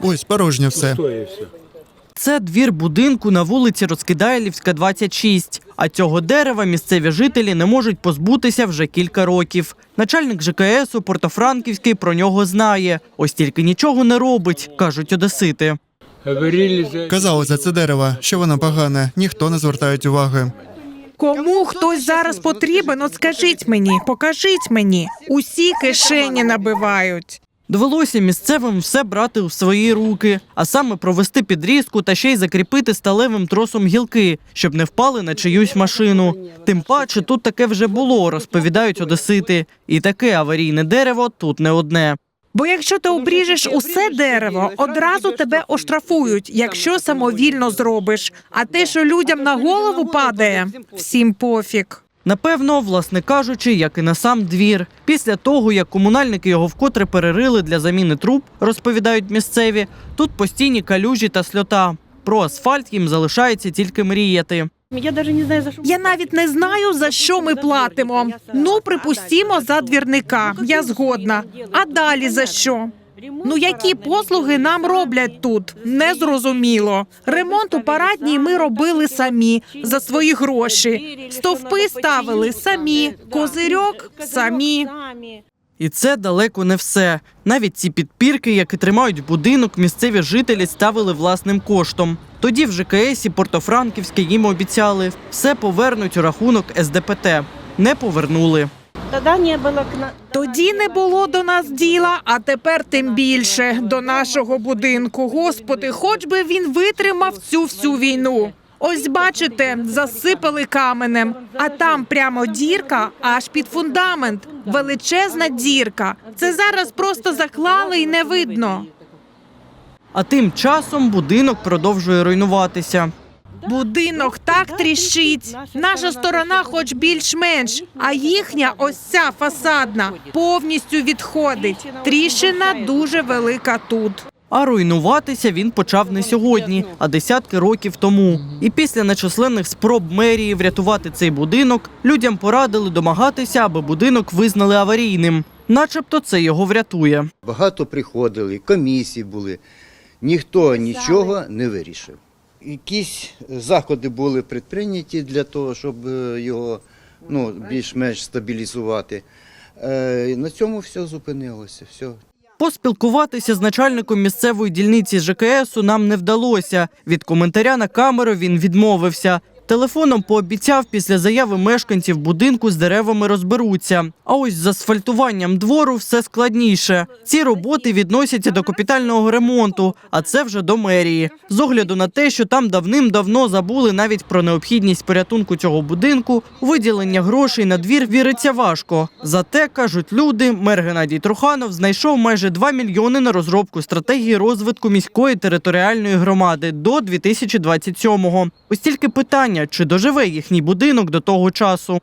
Ось порожнє все. Це двір будинку на вулиці Розкидаєлівська, 26. А цього дерева місцеві жителі не можуть позбутися вже кілька років. Начальник ЖКС у Портофранківський про нього знає. Ось тільки нічого не робить, кажуть одесити. Казали за це дерево, що воно погане, ніхто не звертає уваги. Кому хтось зараз потрібен, от скажіть мені, покажіть мені. Усі кишені набивають. Довелося місцевим все брати у свої руки, а саме провести підрізку та ще й закріпити сталевим тросом гілки, щоб не впали на чиюсь машину. Тим паче тут таке вже було, розповідають одесити. І таке аварійне дерево тут не одне. Бо якщо ти обріжеш усе дерево, одразу тебе оштрафують, якщо самовільно зробиш. А те, що людям на голову падає, всім пофіг. Напевно, власне кажучи, як і на сам двір. Після того, як комунальники його вкотре перерили для заміни труб, розповідають місцеві, тут постійні калюжі та сльота. Про асфальт їм залишається тільки мріяти. Я даже не знаю, за що. Я навіть не знаю за що ми платимо. Ну припустімо за двірника. Я згодна. А далі за що? Ну які послуги нам роблять тут? Незрозуміло. Ремонт у парадній ми робили самі за свої гроші. Стовпи ставили самі, козирьок самі. І це далеко не все. Навіть ці підпірки, які тримають будинок, місцеві жителі ставили власним коштом. Тоді в ЖКСі Портофранківське їм обіцяли все повернуть у рахунок СДПТ. Не повернули. Тоді не було Тоді не було до нас діла, а тепер тим більше до нашого будинку. Господи, хоч би він витримав цю всю війну. Ось бачите, засипали каменем, а там прямо дірка аж під фундамент. Величезна дірка. Це зараз просто заклали і не видно. А тим часом будинок продовжує руйнуватися. Будинок так тріщить. Наша сторона, хоч більш-менш, а їхня, ось ця фасадна, повністю відходить. Тріщина дуже велика тут. А руйнуватися він почав не сьогодні, а десятки років тому. І після нечисленних спроб мерії врятувати цей будинок людям порадили домагатися, аби будинок визнали аварійним. Начебто це його врятує. Багато приходили, комісії були. Ніхто нічого не вирішив. Якісь заходи були предприйняті для того, щоб е, його ну, більш-менш стабілізувати. Е, На цьому все зупинилося. Все. Поспілкуватися з начальником місцевої дільниці ЖКСу нам не вдалося. Від коментаря на камеру він відмовився. Телефоном пообіцяв після заяви мешканців будинку з деревами розберуться. А ось з асфальтуванням двору все складніше. Ці роботи відносяться до капітального ремонту, а це вже до мерії. З огляду на те, що там давним-давно забули навіть про необхідність порятунку цього будинку, виділення грошей на двір віриться важко. Зате кажуть люди, мер Геннадій Труханов знайшов майже 2 мільйони на розробку стратегії розвитку міської територіальної громади до 2027-го. Ось тільки питання, чи доживе їхній будинок до того часу.